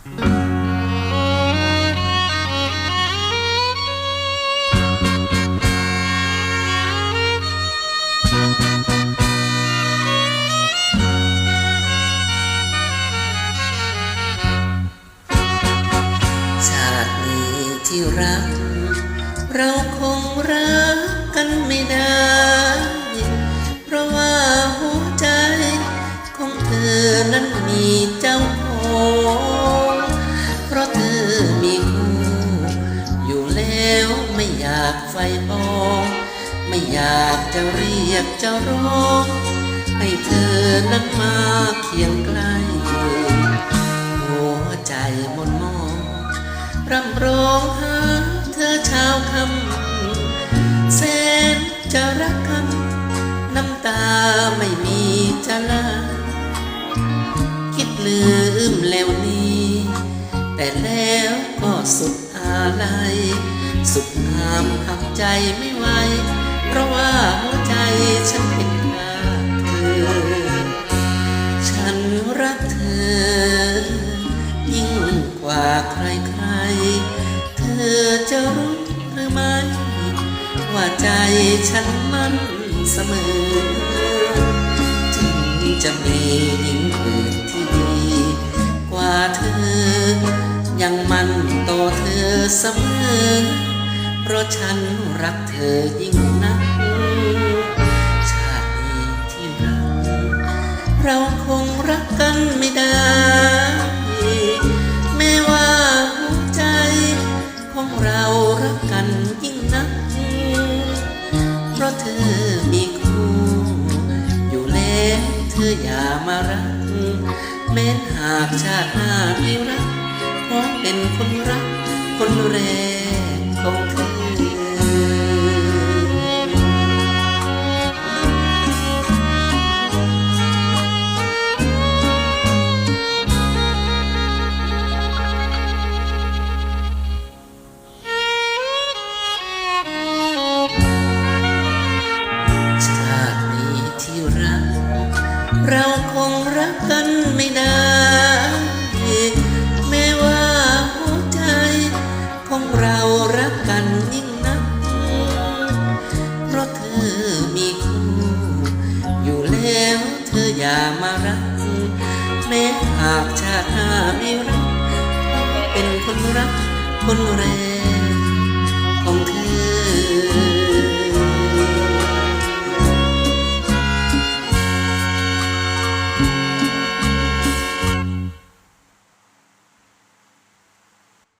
ชาตินี้ที่รัก เราคงรักกันไม่ได้ เพราะว่าหัวใจของเธอนั้นมีเจ้า วไม่อยากไฟบอง ไม่อยากจะเรียกจะร้อง ให้เธอนั้นมาเคียงใกล้หัวใจมนมองรำร้องหาเธอเช้าคำแสนจะรักคำน้ำตาไม่มีจะลาคิดลืมแล้วนี้แต่แล้วก็สุดอาลัย สุดงามทำใจไม่ไหว เพราะว่าหัวใจฉันเป็นข้าเธอ ฉันรักเธอ ยิ่งกว่าใครใครๆเธอจะรู้หรือไม่ ว่าใจฉันมันเสมอ ถึงจะมีหญิงอื่นที่ดี กว่าเธอ ยังมันต่อเธอเสมอ เพราะฉันรักเธอยิ่งนัก ชาตินี้ที่รัก เราคงรักกันไม่ได้ แม้ว่าหัวใจ ของเรารักกันยิ่งนัก เพราะเธอมีคู่ อยู่แล้วเธออย่ามารัก แม้นหากชาติหน้าไม่รักขอเป็นคนรักคนแรก ของเธอชาตินี้ที่รักเราคงรักกันไม่ได้ กันยิ่งนัก เพราะเธอมีคู่อยู่แล้วเธออย่ามารัก แม้หากชาติหน้าไม่รัก เป็นคนรักคนแรก